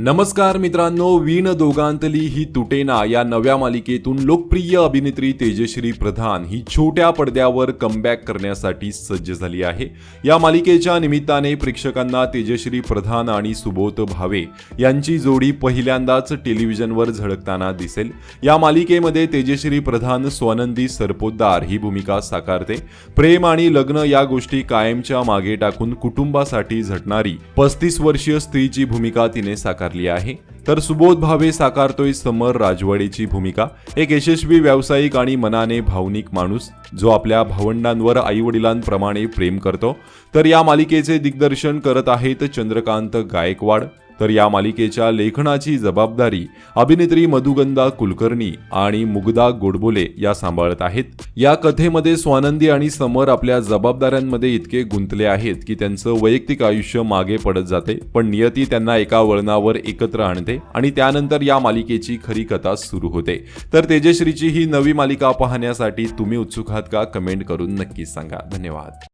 नमस्कार मित्रांनो वीण दोघांतली ही तुटेना या नव्या मालिकेतून लोकप्रिय अभिनेत्री तेजश्री प्रधान ही छोट्या पडद्यावर कमबॅक करण्यासाठी सज्ज झाली आहे. या मालिकेच्या निमित्ताने प्रेक्षकांना तेजश्री प्रधान आणि सुबोध भावे यांची जोडी पहिल्यांदाच टेलिव्हिजनवर झळकताना दिसेल. या मालिकेमध्ये तेजश्री प्रधान स्वानंदी सरपोतदार ही भूमिका साकारते. प्रेम आणि लग्न या गोष्टी कायमच्या मागे टाकून कुटुंबासाठी झटणारी पस्तीस वर्षीय स्त्रीची भूमिका तिने साकारली आहे. तर सुबोध भावे साकारतोय समर राजवाडेची भूमिका. एक यशस्वी व्यावसायिक आणि मनाने भावनिक माणूस जो आपल्या भावंडांवर आईवडिलांप्रमाणे प्रेम करतो. तर या मालिकेचे दिग्दर्शन करत आहेत चंद्रकांत गायकवाड. तर या मालिकेच्या लेखनाची जबाबदारी अभिनेत्री मधुगंधा कुलकर्णी आणि मुग्धा गोडबोले या सांभाळत आहेत. या कथेमध्ये स्वानंदी आणि समर आपल्या जबाबदाऱ्यांमध्ये इतके गुंतले आहेत की त्यांचं वैयक्तिक आयुष्य मागे पडत जाते पण नियती त्यांना एका वळणावर एकत्र आणते आणि त्यानंतर या मालिकेची खरी कथा सुरू होते. तर तेजश्रीची ही नवी मालिका पाहण्यासाठी तुम्ही उत्सुक आहात का? कमेंट करून नक्कीच सांगा. धन्यवाद.